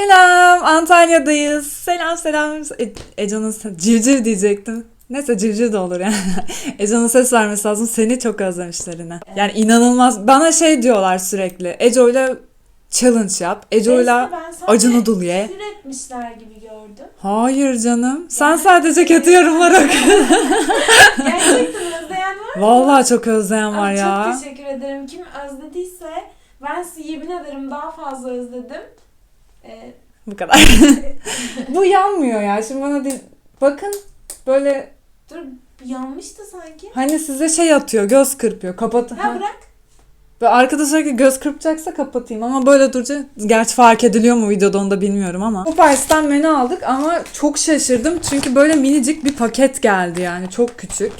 Selam, Antalya'dayız. Selam selam. E- Ece'nin se- civciv diyecektim. Neyse civciv de olur yani. Ece'nin ses vermesi lazım. Seni çok özlemişler yine. Yani inanılmaz. Bana şey diyorlar sürekli. Eco'yla challenge yap. Eco'yla Beste ben sadece acı noodle ye. küfür etmişler gibi gördüm. Hayır canım. Sen sadece kötü yorumlar oku. Gerçekten özleyen var mı? Vallahi çok özleyen var Ay, ya. Çok teşekkür ederim. Kim özlediyse ben size yemin ederim daha fazla özledim. Ee, Bu kadar. Bu yanmıyor ya. Şimdi bana değil. Bakın böyle dur yanmıştı sanki. hani size şey atıyor. Göz kırpıyor. Kapat. Ha bırak. Ve arkada sürekli göz kırpacaksa kapatayım ama böyle durunca gerçi fark ediliyor mu videoda onu da bilmiyorum ama. Popeye's'ten menü aldık ama çok şaşırdım çünkü böyle minicik bir paket geldi yani çok küçük.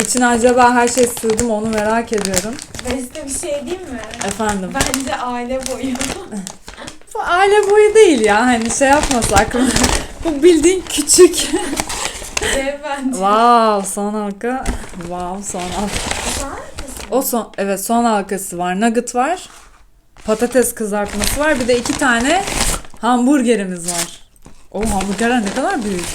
İçine acaba her şey sığdı mı onu merak ediyorum. Beste bir şey değil mi? Efendim. Bence aile boyu. Bu aile boyu değil ya hani şey yapmasak. Bu bildiğin küçük. Dev bence. wow son halka. Wow son halka. O son evet son halkası var. Nugget var. Patates kızartması var. Bir de iki tane hamburgerimiz var. O hamburgerler ne kadar büyük.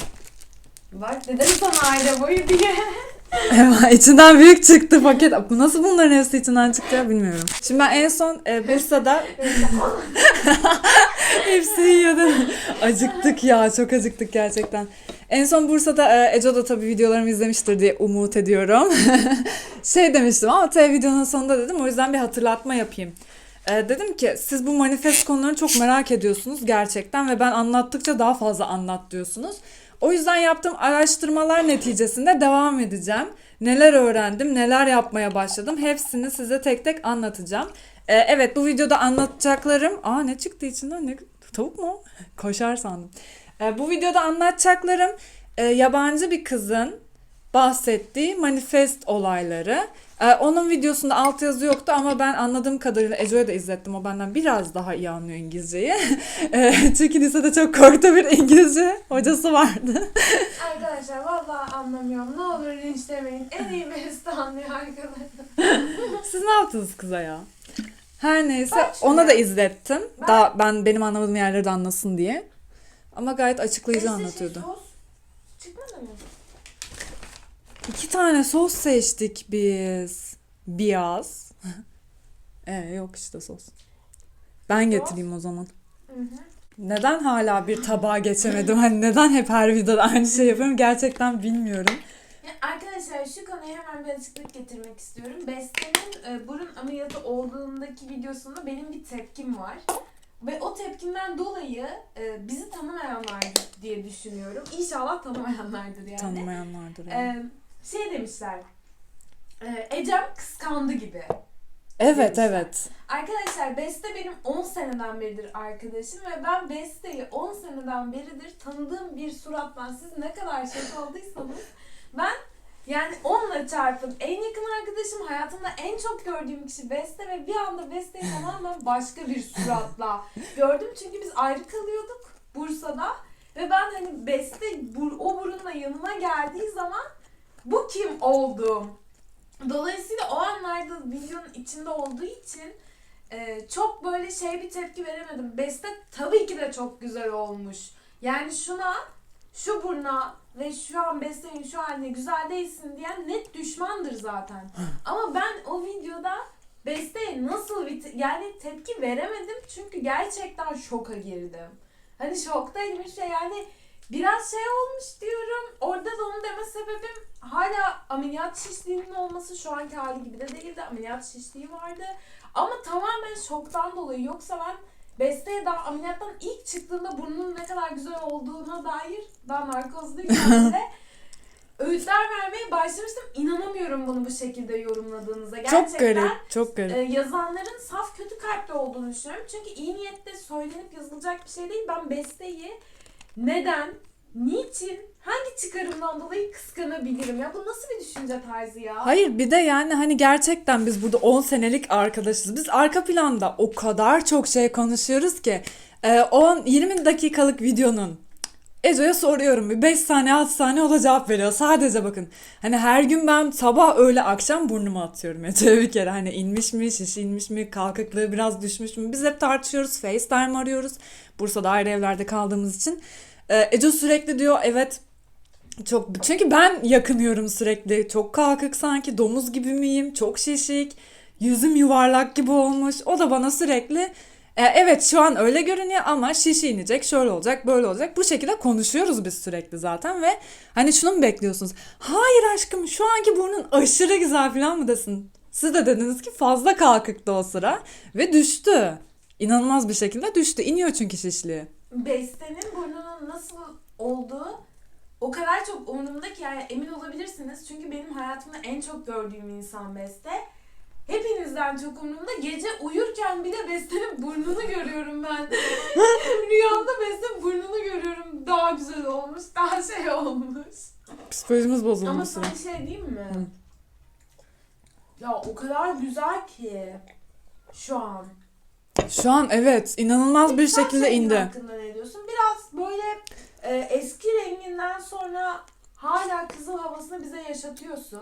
Bak dedim sana aile boyu diye. Evet, içinden büyük çıktı paket. Bu nasıl bunların hepsi içinden çıktı ya bilmiyorum. Şimdi ben en son e, Bursa'da hepsi yiyordum. Acıktık ya çok acıktık gerçekten. En son Bursa'da e, Eco da tabii videolarımı izlemiştir diye umut ediyorum. şey demiştim ama tabii videonun sonunda dedim o yüzden bir hatırlatma yapayım. E, dedim ki siz bu manifest konularını çok merak ediyorsunuz gerçekten ve ben anlattıkça daha fazla anlat diyorsunuz. O yüzden yaptığım araştırmalar neticesinde devam edeceğim. Neler öğrendim, neler yapmaya başladım hepsini size tek tek anlatacağım. E, evet bu videoda anlatacaklarım... Aa ne çıktı içinden? Ne... Tavuk mu? Koşar sandım. E, bu videoda anlatacaklarım e, yabancı bir kızın bahsettiği manifest olayları. E, onun videosunda altyazı yoktu ama ben anladığım kadarıyla Eco'ya da izlettim. O benden biraz daha iyi anlıyor İngilizceyi. e, çünkü lisede çok korktu bir İngilizce hocası vardı. Arkadaşlar vallahi anlamıyorum. Ne olur linçlemeyin. En iyi Beste anlıyor arkadaşlar. Siz ne yaptınız kıza ya? Her neyse Bak şimdi. ona da izlettim. Ben- Daha ben benim anlamadığım yerleri de anlasın diye. Ama gayet açıklayıcı Beste şey, anlatıyordu. sos Çıkmadı mı? İki tane sos seçtik biz. Beyaz. ee, yok işte sos. Ben getireyim o zaman. Hı hı. Neden hala bir tabağa geçemedim? Hani neden hep her videoda aynı şey yapıyorum? Gerçekten bilmiyorum. Arkadaşlar şu konuya hemen bir açıklık getirmek istiyorum. Beste'nin e, burun ameliyatı olduğundaki videosunda benim bir tepkim var. Ve o tepkimden dolayı e, bizi tanımayanlardır diye düşünüyorum. İnşallah tanımayanlardır yani. Tanımayanlardır. yani. E, şey demişler. E, Ecem kıskandı gibi. evet demişler. evet. Arkadaşlar Beste benim 10 seneden beridir arkadaşım ve ben Beste'yi 10 seneden beridir tanıdığım bir suratla siz ne kadar şok olduysanız ben yani onunla çarpın en yakın arkadaşım hayatımda en çok gördüğüm kişi Beste ve bir anda Beste'yi tamamen başka bir suratla gördüm çünkü biz ayrı kalıyorduk Bursa'da ve ben hani Beste o burunla yanıma geldiği zaman bu kim oldum? Dolayısıyla o anlarda videonun içinde olduğu için e, çok böyle şey bir tepki veremedim. Beste tabii ki de çok güzel olmuş. Yani şuna, şu burna ve şu an Beste'nin şu haline güzel değilsin diyen net düşmandır zaten. Ama ben o videoda Beste'ye nasıl bir te- yani tepki veremedim çünkü gerçekten şoka girdim. Hani şoktaydım işte yani biraz şey olmuş diyorum. Orada da onu deme sebebim hala ameliyat şişliğinin olması şu anki hali gibi de değildi. Ameliyat şişliği vardı. Ama tamamen şoktan dolayı. Yoksa ben Beste'ye daha ameliyattan ilk çıktığında burnunun ne kadar güzel olduğuna dair daha narkozluyken bile öğütler vermeye başlamıştım. İnanamıyorum bunu bu şekilde yorumladığınıza. Gerçekten Çok garip. Çok garip. e, yazanların saf kötü kalpli olduğunu düşünüyorum. Çünkü iyi niyetle söylenip yazılacak bir şey değil. Ben Beste'yi neden, niçin, hangi çıkarımdan dolayı kıskanabilirim? Ya bu nasıl bir düşünce tarzı ya? Hayır bir de yani hani gerçekten biz burada 10 senelik arkadaşız. Biz arka planda o kadar çok şey konuşuyoruz ki e, 10 20 dakikalık videonun Ece'ye soruyorum bir 5 saniye 6 saniye o da cevap veriyor. Sadece bakın. Hani her gün ben sabah öğle akşam burnumu atıyorum Ece'ye bir kere. Hani inmiş mi şiş inmiş mi kalkıklığı biraz düşmüş mü. Biz hep tartışıyoruz. FaceTime arıyoruz. Bursa'da ayrı evlerde kaldığımız için. Ee, Ece sürekli diyor evet çok çünkü ben yakınıyorum sürekli. Çok kalkık sanki domuz gibi miyim? Çok şişik. Yüzüm yuvarlak gibi olmuş. O da bana sürekli "E, evet şu an öyle görünüyor ama şişi inecek, şöyle olacak, böyle olacak. Bu şekilde konuşuyoruz biz sürekli zaten ve hani şunu mu bekliyorsunuz? Hayır aşkım şu anki burnun aşırı güzel falan mı desin? Siz de dediniz ki fazla kalkıktı o sıra ve düştü. İnanılmaz bir şekilde düştü. İniyor çünkü şişliği. Beste'nin burnunun nasıl olduğu o kadar çok umurumda ki yani emin olabilirsiniz. Çünkü benim hayatımda en çok gördüğüm insan Beste. Hepinizden çok umurumda. Gece uyurken bile Beste'nin burnunu görüyorum ben. Rüyamda Beste'nin burnunu görüyorum. Daha güzel olmuş, daha şey olmuş. Psikolojimiz bozulmuş. Ama sana şey diyeyim mi? Ya o kadar güzel ki şu an. Şu an evet inanılmaz bir Sen şekilde senin indi. hakkında ne diyorsun? Biraz böyle e, eski renginden sonra hala kızıl havasını bize yaşatıyorsun.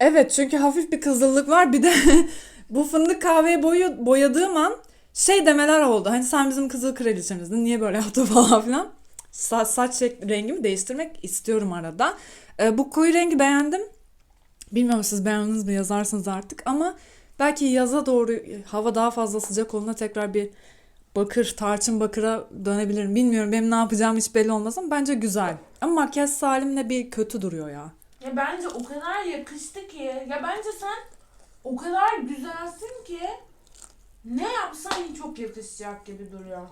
Evet çünkü hafif bir kızıllık var. Bir de bu fındık kahveye boyu, boyadığım an şey demeler oldu. Hani sen bizim kızıl kraliçemizdin. Niye böyle yaptın falan filan. Sa- saç rengimi değiştirmek istiyorum arada. Ee, bu koyu rengi beğendim. Bilmiyorum siz beğendiniz mi yazarsınız artık ama belki yaza doğru hava daha fazla sıcak olduğunda tekrar bir bakır, tarçın bakıra dönebilirim. Bilmiyorum benim ne yapacağım hiç belli olmaz ama bence güzel. Ama makyaj salimle bir kötü duruyor ya. Ya bence o kadar yakıştı ki. Ya bence sen o kadar güzelsin ki ne yapsan çok yakışacak gibi duruyor.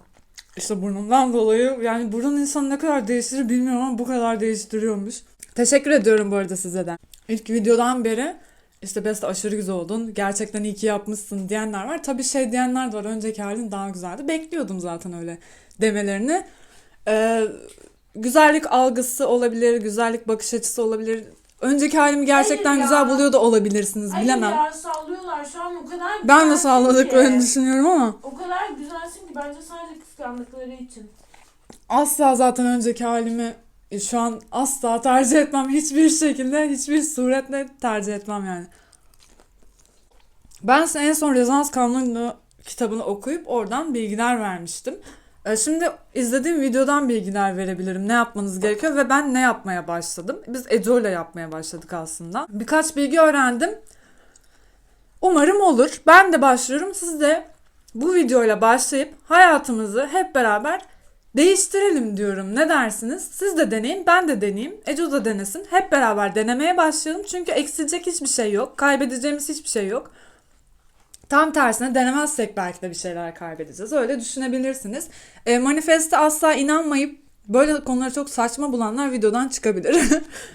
İşte burnumdan dolayı yani burun insanı ne kadar değiştirir bilmiyorum ama bu kadar değiştiriyormuş. Teşekkür ediyorum bu arada size de. İlk videodan beri işte Beste aşırı güzel oldun. Gerçekten iyi ki yapmışsın diyenler var. Tabii şey diyenler de var. Önceki halin daha güzeldi. Bekliyordum zaten öyle demelerini. Ee, güzellik algısı olabilir. Güzellik bakış açısı olabilir. Önceki halimi gerçekten Hayır ya. güzel buluyor da olabilirsiniz. Hayır Bilemem. ya sallıyorlar şu an o kadar Ben de güzelsin salladıklarını ki. düşünüyorum ama O kadar güzelsin ki bence sadece kıskandıkları için. Asla zaten önceki halimi şu an asla tercih etmem. Hiçbir şekilde, hiçbir suretle tercih etmem yani. Ben en son Rezonans Kanunu kitabını okuyup oradan bilgiler vermiştim. E, Şimdi izlediğim videodan bilgiler verebilirim. Ne yapmanız gerekiyor ve ben ne yapmaya başladım. Biz Eco ile yapmaya başladık aslında. Birkaç bilgi öğrendim. Umarım olur. Ben de başlıyorum. Siz de bu videoyla başlayıp hayatımızı hep beraber değiştirelim diyorum. Ne dersiniz? Siz de deneyin, ben de deneyeyim. Eco da denesin. Hep beraber denemeye başlayalım. Çünkü eksilecek hiçbir şey yok. Kaybedeceğimiz hiçbir şey yok. Tam tersine denemezsek belki de bir şeyler kaybedeceğiz. Öyle düşünebilirsiniz. E, manifeste asla inanmayıp böyle konuları çok saçma bulanlar videodan çıkabilir.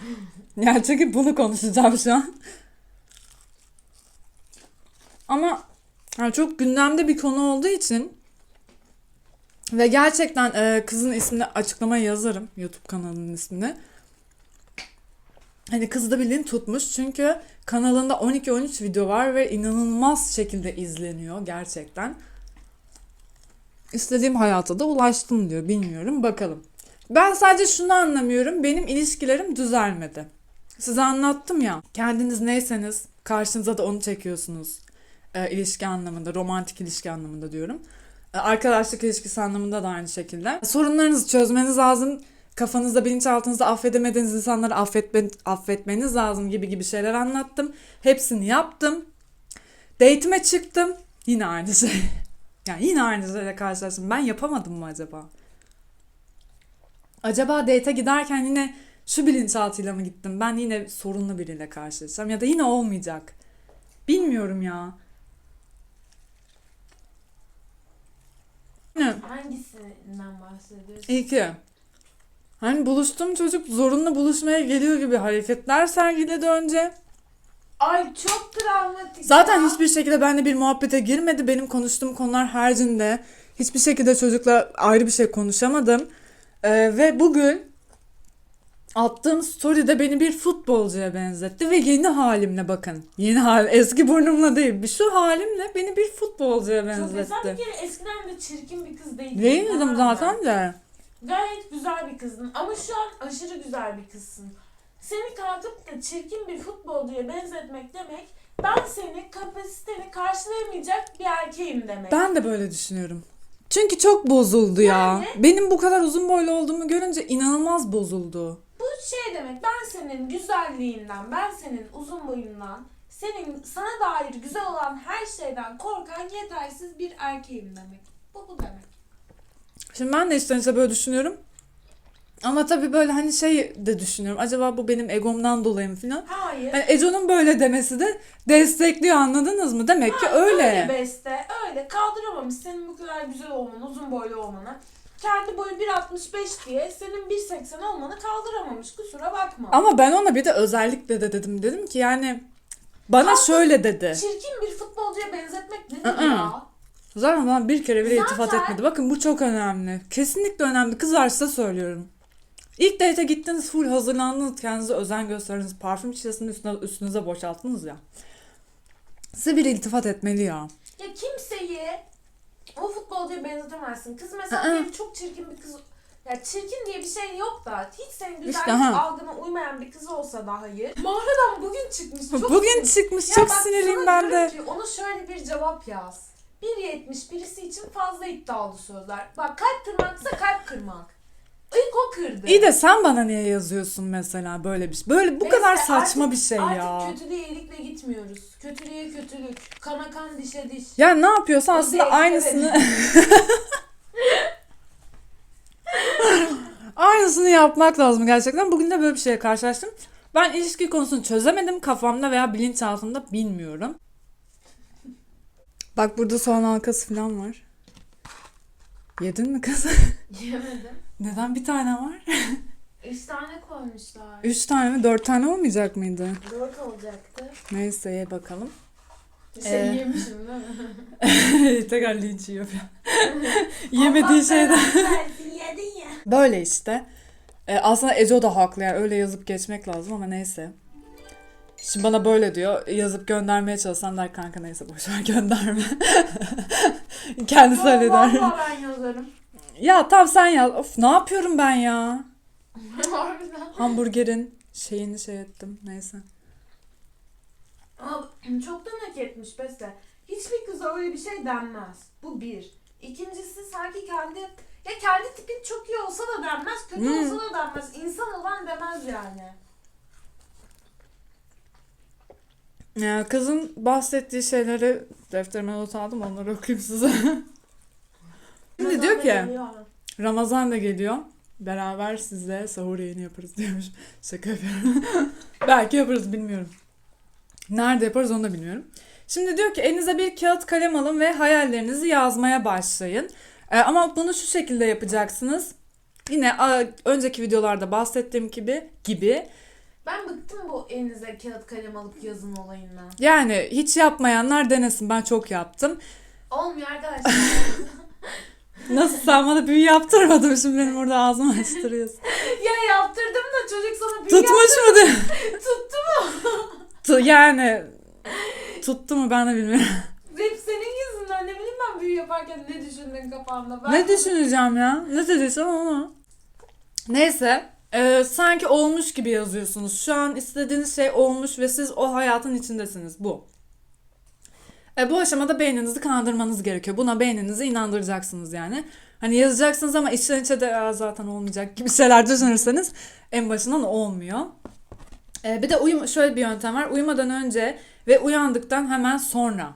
yani çünkü bunu konuşacağım şu an. Ama yani çok gündemde bir konu olduğu için ve gerçekten e, kızın ismini açıklamaya yazarım. YouTube kanalının ismini. Hani kız da bildiğin tutmuş. Çünkü kanalında 12-13 video var ve inanılmaz şekilde izleniyor gerçekten. İstediğim hayata da ulaştım diyor. Bilmiyorum bakalım. Ben sadece şunu anlamıyorum. Benim ilişkilerim düzelmedi. Size anlattım ya. Kendiniz neyseniz karşınıza da onu çekiyorsunuz. E, ilişki anlamında, romantik ilişki anlamında diyorum. E, Arkadaşlık ilişkisi anlamında da aynı şekilde. Sorunlarınızı çözmeniz lazım. Kafanızda, bilinçaltınızda affedemediğiniz insanları affetme, affetmeniz lazım gibi gibi şeyler anlattım. Hepsini yaptım. Date'ime çıktım. Yine aynı şey. Yani yine aynı şeyle karşılaştım. Ben yapamadım mı acaba? Acaba date'e giderken yine şu bilinçaltıyla mı gittim? Ben yine sorunlu biriyle karşılaşacağım ya da yine olmayacak. Bilmiyorum ya. Ne? Hangisinden bahsediyorsun? İyi ki. Hani buluştuğum çocuk zorunlu buluşmaya geliyor gibi hareketler sergiledi önce. Ay çok travmatik Zaten ya. hiçbir şekilde benimle bir muhabbete girmedi. Benim konuştuğum konular haricinde. Hiçbir şekilde çocukla ayrı bir şey konuşamadım. Ee, ve bugün attığım story'de beni bir futbolcuya benzetti ve yeni halimle bakın. Yeni hal, eski burnumla değil. Şu halimle beni bir futbolcuya Çok benzetti. sen bir kere eskiden de çirkin bir kız değildin. Değildim zaten de. Gayet güzel bir kızdın ama şu an aşırı güzel bir kızsın. Seni kalkıp da çirkin bir futbolcuya benzetmek demek ben seni kapasiteni karşılayamayacak bir erkeğim demek. Ben de böyle düşünüyorum. Çünkü çok bozuldu ya. Yani? Benim bu kadar uzun boylu olduğumu görünce inanılmaz bozuldu. Bu şey demek ben senin güzelliğinden, ben senin uzun boyundan, senin sana dair güzel olan her şeyden korkan yetersiz bir erkeğim demek. Bu bu demek. Şimdi ben de içe böyle düşünüyorum. Ama tabii böyle hani şey de düşünüyorum. Acaba bu benim egomdan dolayı mı falan. Hayır. Hani Eco'nun böyle demesi de destekliyor anladınız mı? Demek ki Öyle öyle. beste, öyle kaldıramamış senin bu kadar güzel olmanı, uzun boylu olmanı. Kendi boyu 1.65 diye senin 1.80 olmanı kaldıramamış. Kusura bakma. Ama ben ona bir de özellikle de dedim. Dedim ki yani bana Kalkıp şöyle dedi. Çirkin bir futbolcuya benzetmek nedir Aa. ya? Zaten bana bir kere bile Zaten- iltifat etmedi. Bakın bu çok önemli. Kesinlikle önemli. Kızlar size söylüyorum. İlk date'e gittiniz full hazırlandınız. Kendinize özen gösterdiniz. Parfüm şişesini üstüne, üstünüze boşalttınız ya. Size bir iltifat etmeli ya. Ya kimseyi o futbolcuya benzetemezsin. Kız mesela Aa. diyelim çok çirkin bir kız. Ya çirkin diye bir şey yok da hiç senin güzellik İşte, ha. algına uymayan bir kız olsa da hayır. Mağaradan bugün çıkmış. Çok Bugün sinir- çıkmış. Ya çok bak, sinirliyim sana ben diyorum de. Ki, ona şöyle bir cevap yaz. 1.70 birisi için fazla iddialı sözler. Bak kalp kırmaksa kalp kırmak. İlk o kırdı. İyi de sen bana niye yazıyorsun mesela böyle bir şey? Böyle bu Neyse, kadar saçma artık- bir şey Artık ya. kötülüğe iyilikle gitmiyoruz. Kötülüğe kötülük. Kana kan dişe diş. Ya ne yapıyorsa aslında Direkt aynısını aynısını yapmak lazım gerçekten. Bugün de böyle bir şeye karşılaştım. Ben ilişki konusunu çözemedim kafamda veya bilinçaltımda bilmiyorum. Bak burada soğan halkası falan var. Yedin mi kız? Yemedim. Neden bir tane var? Üç tane koymuşlar. Üç tane mi? Dört tane olmayacak mıydı? Dört olacaktı. Neyse ye bakalım. Şey Ee. yemişim değil mi? Tekrar linç yiyor. Yemediği şeyden. Yedin ya. Böyle işte. Ee, aslında Eco da haklı yani öyle yazıp geçmek lazım ama neyse. Şimdi bana böyle diyor. Yazıp göndermeye çalışsam der kanka neyse boşver gönderme. Kendisi. Valla ben yazarım. Ya tam sen yaz. Of ne yapıyorum ben ya? Harbiden. Hamburgerin şeyini şey ettim. Neyse. Ama çoktan hak etmiş Beste. Hiçbir kıza öyle bir şey denmez. Bu bir. İkincisi sanki kendi ya kendi tipin çok iyi olsa da denmez, kötü Hmm. olsa da denmez. İnsan olan demez yani. Ya kızın bahsettiği şeyleri defterime not aldım onları okuyayım size. Şimdi diyor ki Ramazan da geliyor. Beraber sizle sahur yayını yaparız diyormuş. Şaka yapıyorum. Belki yaparız bilmiyorum. Nerede yaparız onu da bilmiyorum. Şimdi diyor ki elinize bir kağıt kalem alın ve hayallerinizi yazmaya başlayın. Ee, ama bunu şu şekilde yapacaksınız. Yine a, önceki videolarda bahsettiğim gibi gibi. Ben bıktım bu elinize kağıt kalem alıp yazın olayından. Yani hiç yapmayanlar denesin. Ben çok yaptım. Olmuyor arkadaşlar. Nasıl sen bana büyü yaptırmadın şimdi benim orada ağzımı açtırıyorsun. ya yaptırdım da çocuk sana büyü Tutmuş mu? Tuttu mu? Tu- yani tuttu mu ben de bilmiyorum. Hep senin yüzünden ne bileyim ben büyü yaparken ne düşündün kafanda. Ben Ne düşüneceğim ya? Ne dediysem onu. Neyse. e, sanki olmuş gibi yazıyorsunuz. Şu an istediğiniz şey olmuş ve siz o hayatın içindesiniz. Bu. E, bu aşamada beyninizi kandırmanız gerekiyor. Buna beyninizi inandıracaksınız yani. Hani yazacaksınız ama içten içe de "Aa, zaten olmayacak gibi şeyler düşünürseniz en başından olmuyor. E, bir de uyuma, şöyle bir yöntem var. Uyumadan önce ve uyandıktan hemen sonra.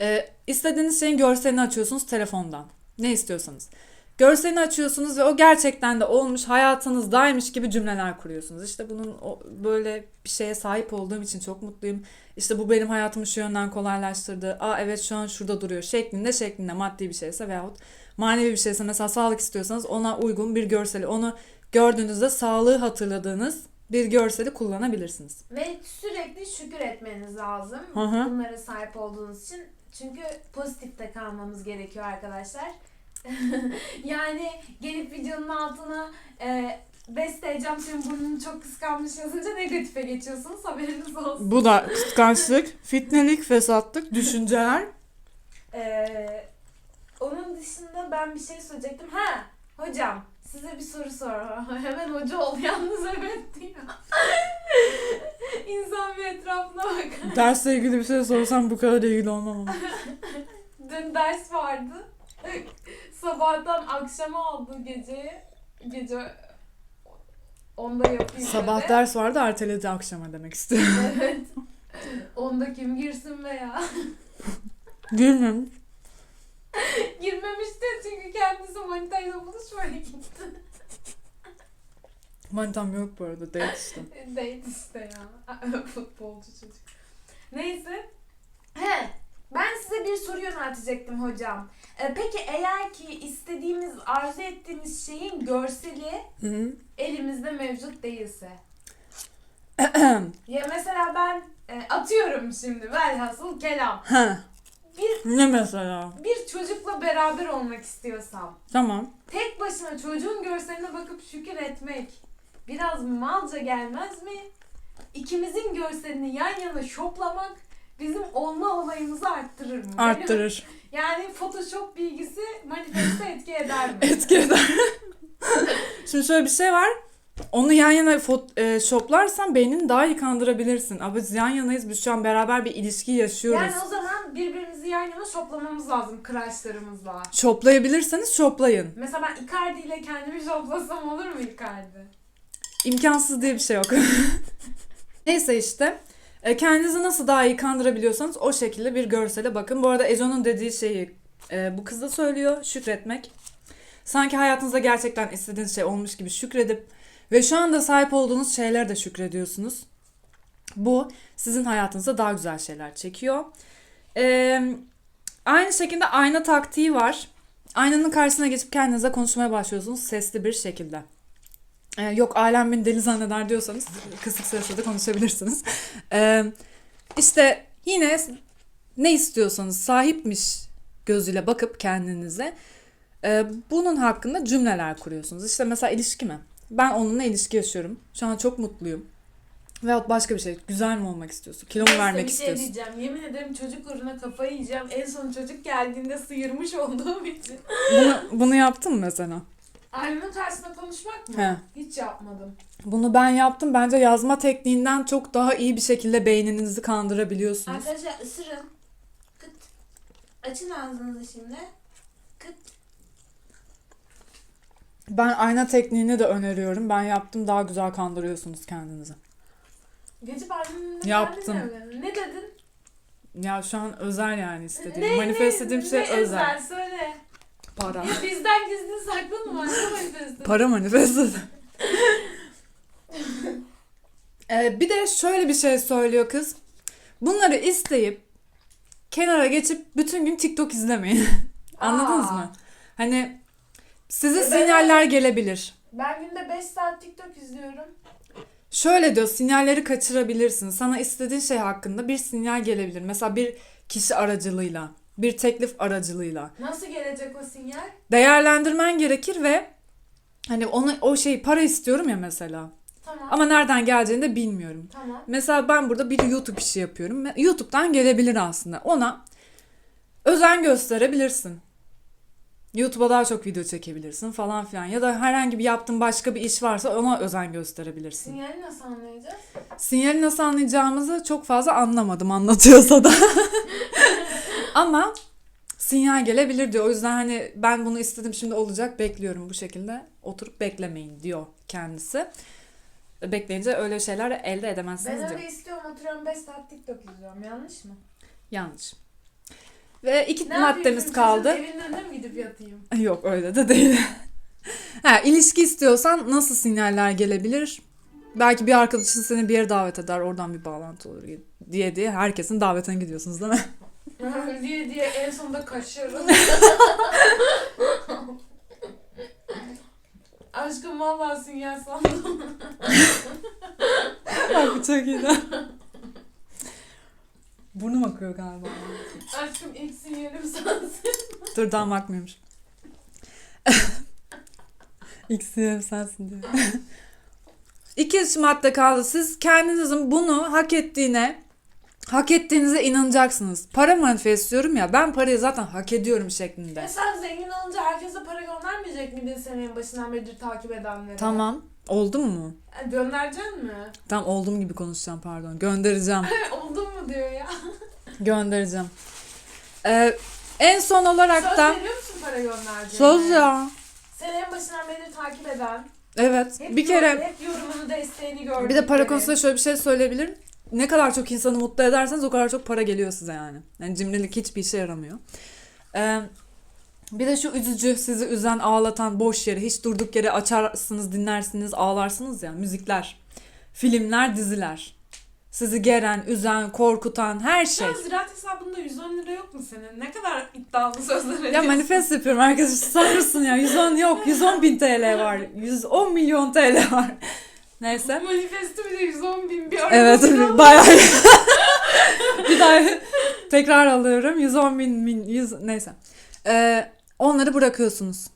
E, istediğiniz şeyin görselini açıyorsunuz telefondan. Ne istiyorsanız. Görselini açıyorsunuz ve o gerçekten de olmuş hayatınızdaymış gibi cümleler kuruyorsunuz. İşte bunun o, böyle bir şeye sahip olduğum için çok mutluyum. İşte bu benim hayatımı şu yönden kolaylaştırdı. Aa evet şu an şurada duruyor şeklinde şeklinde maddi bir şeyse veyahut manevi bir şeyse mesela sağlık istiyorsanız ona uygun bir görseli onu gördüğünüzde sağlığı hatırladığınız bir görseli kullanabilirsiniz. Ve sürekli şükür etmeniz lazım. Hı hı. Bunlara sahip olduğunuz için. Çünkü pozitifte kalmamız gerekiyor arkadaşlar. yani gelip videonun altına e, Ecem senin burnunu çok kıskanmış yazınca negatife geçiyorsunuz. Haberiniz olsun. Bu da kıskançlık, fitnelik, fesatlık, düşünceler. Ee, onun dışında ben bir şey söyleyecektim. Ha hocam size bir soru sor. Hemen hoca ol yalnız evet diyor. İnsan bir etrafına bakar. Dersle ilgili bir şey sorsam bu kadar ilgili olmam. Dün ders vardı. Sabahtan akşama aldı gece. Gece onda yapayım Sabah dedi. ders vardı erteledi akşama demek istiyorum. Evet. Onda kim girsin be ya. Gülmem. Girmemişti çünkü kendisi manitayla buluşmaya gitti. Manitam yok bu arada date işte. Date işte ya. Futbolcu çocuk. Neyse. He. Ben size bir soru yöneltecektim hocam. Ee, peki eğer ki istediğimiz, arzu ettiğimiz şeyin görseli Hı hı. elimizde mevcut değilse. ya mesela ben e, atıyorum şimdi velhasıl kelam. ha. Bir Ne mesela? bir çocukla beraber olmak istiyorsam Tamam. tek başına çocuğun görseline bakıp şükür etmek biraz malca gelmez mi? İkimizin görselini yan yana şoplamak bizim olma olayımızı arttırır mı? Arttırır. Yani Photoshop bilgisi manifeste etki eder mi? Etki eder. Şimdi şöyle bir şey var. Onu yan yana fot- e, beynini daha iyi kandırabilirsin. Ama biz yan yanayız. Biz şu an beraber bir ilişki yaşıyoruz. yani o zaman birbirimizi yan yana şoplamamız lazım crushlarımızla. Shoplayabilirseniz shoplayın. Mesela ben Icardi ile kendimi şoplasam olur mu Icardi? İmkansız diye bir şey yok. Neyse işte. E, Kendinizi nasıl daha iyi kandırabiliyorsanız o şekilde bir görsele bakın. Bu arada Ezo'nun dediği şeyi e, bu kız da söylüyor. Şükretmek. Sanki hayatınızda gerçekten istediğiniz şey olmuş gibi şükredip ve şu anda sahip olduğunuz şeyler de şükrediyorsunuz. Bu sizin hayatınıza daha güzel şeyler çekiyor. E, aynı şekilde ayna taktiği var. Aynanın karşısına geçip kendinize konuşmaya başlıyorsunuz sesli bir şekilde. Ee, yok alem beni deli zanneder diyorsanız kısık sesle de konuşabilirsiniz. Ee, işte yine ne istiyorsanız sahipmiş gözüyle bakıp kendinize e, bunun hakkında cümleler kuruyorsunuz. İşte mesela ilişki mi? Ben onunla ilişki yaşıyorum. Şu an çok mutluyum. Veyahut başka bir şey. Güzel mi olmak istiyorsun? Kilo mu vermek bir şey istiyorsun? diyeceğim. Yemin ederim çocuk uğruna kafayı yiyeceğim. En son çocuk geldiğinde sıyırmış olduğum için. Bunu, bunu yaptın mı mesela? Aynanın karşısında konuşmak mı? He. Hiç yapmadım. Bunu ben yaptım. Bence yazma tekniğinden çok daha iyi bir şekilde beyninizi kandırabiliyorsunuz. Arkadaşlar ısırın. Kıt. Açın ağzınızı şimdi. Kıt. Ben ayna tekniğini de öneriyorum. Ben yaptım daha güzel kandırıyorsunuz kendinizi. Gece parmağımda Yaptım. Ne dedin? Ya şu an özel yani istediğim. Ne, Manifest ne, şey ne özel. Söyle. Para. Bizden gizli saklı mı var? Ne manifesti? Para manifesti. ee, bir de şöyle bir şey söylüyor kız. Bunları isteyip kenara geçip bütün gün TikTok izlemeyin. Anladınız Aa. mı? Hani size ben- sinyaller gelebilir. Ben günde 5 saat TikTok izliyorum. Şöyle diyor sinyalleri kaçırabilirsin. Sana istediğin şey hakkında bir sinyal gelebilir. Mesela bir kişi aracılığıyla, bir teklif aracılığıyla. Nasıl gelecek o sinyal? Değerlendirmen gerekir ve hani onu o şeyi para istiyorum ya mesela. Tamam. Ama nereden geleceğini de bilmiyorum. Tamam. Mesela ben burada bir YouTube işi yapıyorum. YouTube'dan gelebilir aslında. Ona özen gösterebilirsin. YouTube'a daha çok video çekebilirsin falan filan. Ya da herhangi bir yaptığın başka bir iş varsa ona özen gösterebilirsin. Sinyali nasıl anlayacağız? Sinyali nasıl anlayacağımızı çok fazla anlamadım anlatıyorsa da. Ama sinyal gelebilir diyor. O yüzden hani ben bunu istedim şimdi olacak bekliyorum bu şekilde. Oturup beklemeyin diyor kendisi. Bekleyince öyle şeyler elde edemezsiniz Ben diyor. öyle istiyorum oturuyorum 5 saat TikTok izliyorum. Yanlış mı? Yanlış. Ve iki Ne maddemiz kaldı. Evinin önüne mi gidip yatayım? Yok öyle de değil. ha, ilişki istiyorsan nasıl sinyaller gelebilir? Belki bir arkadaşın seni bir yere davet eder, oradan bir bağlantı olur diye diye herkesin davetine gidiyorsunuz değil mi? diye diye en sonunda kaçıyorum. Aşkım vallahi sinyal sandım. Bu çok iyi. Burnum akıyor galiba. Aşkım ilk sinyalim sensin. Dur daha bakmıyormuş. İksirim sensin diyor. İki madde kaldı. Siz kendinizin bunu hak ettiğine, hak ettiğinize inanacaksınız. Para manifest diyorum ya, ben parayı zaten hak ediyorum şeklinde. E sen zengin olunca herkese para göndermeyecek miydin senin başından beridir takip edenlere? Tamam. Oldu mu? Yani Göndereceksin mi? Tam olduğum gibi konuşacağım pardon. Göndereceğim. Oldun mu diyor ya. Göndereceğim. Ee, en son olarak Söz da veriyor musun para göndereceğine? söz ya. Seni en başından beridir takip eden. Evet. Hep bir kere yorum- Hep yorumunu desteğini gördüm. bir de para konusunda şöyle bir şey söyleyebilirim. Ne kadar çok insanı mutlu ederseniz o kadar çok para geliyor size yani. Yani cimrilik hiçbir işe yaramıyor. Ee, bir de şu üzücü, sizi üzen, ağlatan, boş yere, hiç durduk yere açarsınız, dinlersiniz, ağlarsınız ya. Müzikler, filmler, diziler. Sizi geren, üzen, korkutan her şey. Sen ziraat hesabında 110 lira yok mu senin? Ne kadar iddialı sözler Ya ediyorsun. manifest yapıyorum arkadaşlar sanırsın ya 110 yok 110 bin TL var 110 milyon TL var neyse. Manifesti bir de 110 bin bir evet bayağı. Bir daha tekrar alıyorum. 110 bin, bin 100 neyse. Ee, onları bırakıyorsunuz.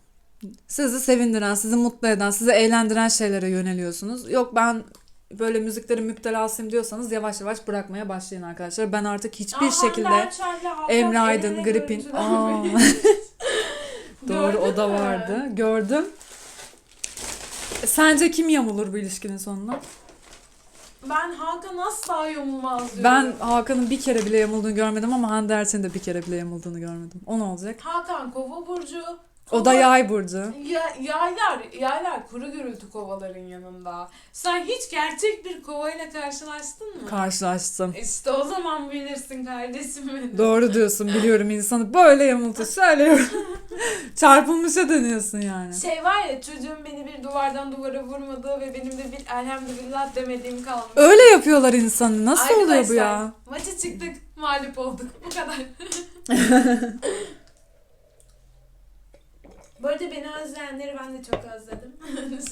Sizi sevindiren sizi mutlu eden sizi eğlendiren şeylere yöneliyorsunuz. Yok ben böyle müziklerin müptelasıyım diyorsanız yavaş yavaş bırakmaya başlayın arkadaşlar. Ben artık hiçbir şekilde Emre Aydın, Gripin. Aa. Doğru o da vardı. Gördüm. Sence kim yamulur bu ilişkinin sonuna? Ben Hakan asla yumulmaz diyorum. Ben Hakan'ın bir kere bile yamulduğunu görmedim ama Hande Erçel'in de bir kere bile yamulduğunu görmedim. O ne olacak? Hakan kova burcu. O da yay burcu. Ya, yaylar, yaylar kuru gürültü kovaların yanında. Sen hiç gerçek bir kovayla karşılaştın mı? Karşılaştım. işte o zaman bilirsin kardeşim benim. Doğru diyorsun biliyorum insanı böyle yamultu şöyle çarpılmışa dönüyorsun yani. Şey var ya çocuğum beni bir duvardan duvara vurmadı ve benim de bir elhamdülillah demediğim kalmış. Öyle yapıyorlar insanı. Nasıl oluyor bu Arkadaşlar, ya? Maça çıktık mağlup olduk. Bu kadar. Bu arada beni özleyenleri ben de çok özledim.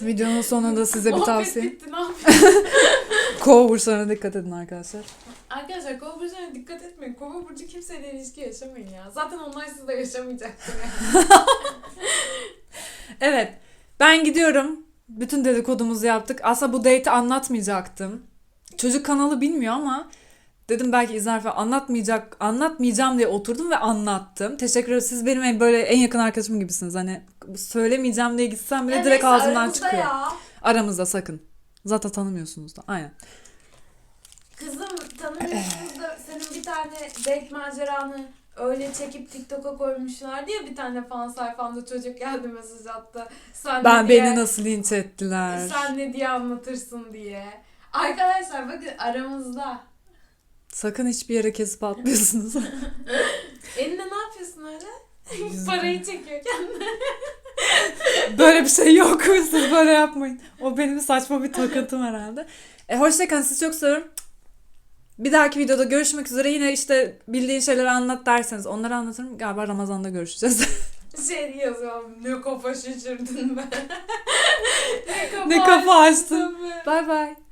Videonun sonunda size bir tavsiye. bitti ne yapayım? Kova burçlarına dikkat edin arkadaşlar. Arkadaşlar kova burcu'na dikkat etmeyin. Kova burcu kimseyle ilişki yaşamayın ya. Zaten onlar sizle yaşamayacaktır yani. Evet. Ben gidiyorum. Bütün dedikodumuzu yaptık. Aslında bu date'i anlatmayacaktım. Çocuk kanalı bilmiyor ama dedim belki izler falan anlatmayacak anlatmayacağım diye oturdum ve anlattım. Teşekkür ederim. Siz benim en böyle en yakın arkadaşım gibisiniz. Hani söylemeyeceğim diye gitsem bile Ya direkt ağzımdan aramızda çıkıyor. Ya. Aramızda sakın. Zaten tanımıyorsunuz da. Aynen. Kızım tanımıyorsunuz da senin bir tane date maceranı öyle çekip TikTok'a koymuşlar diye bir tane fan sayfamda çocuk geldi mesaj attı. Sen Ben diye, beni nasıl linç ettiler. sen ne diye anlatırsın diye. Arkadaşlar bakın aramızda. Sakın hiçbir yere kesip atmıyorsunuz. Eline ne yapıyorsun öyle? Parayı çekiyor kendine. Böyle bir şey yok. Siz böyle yapmayın. O benim saçma bir takıntım herhalde. E, hoşçakalın. Sizi çok seviyorum. Bir dahaki videoda görüşmek üzere. Yine işte bildiğin şeyleri anlat derseniz onları anlatırım. Galiba Ramazan'da görüşeceğiz. Şey yazıyorum ne kafa şişirdin be. ne kafa, Ne kafa açtın. bye bye.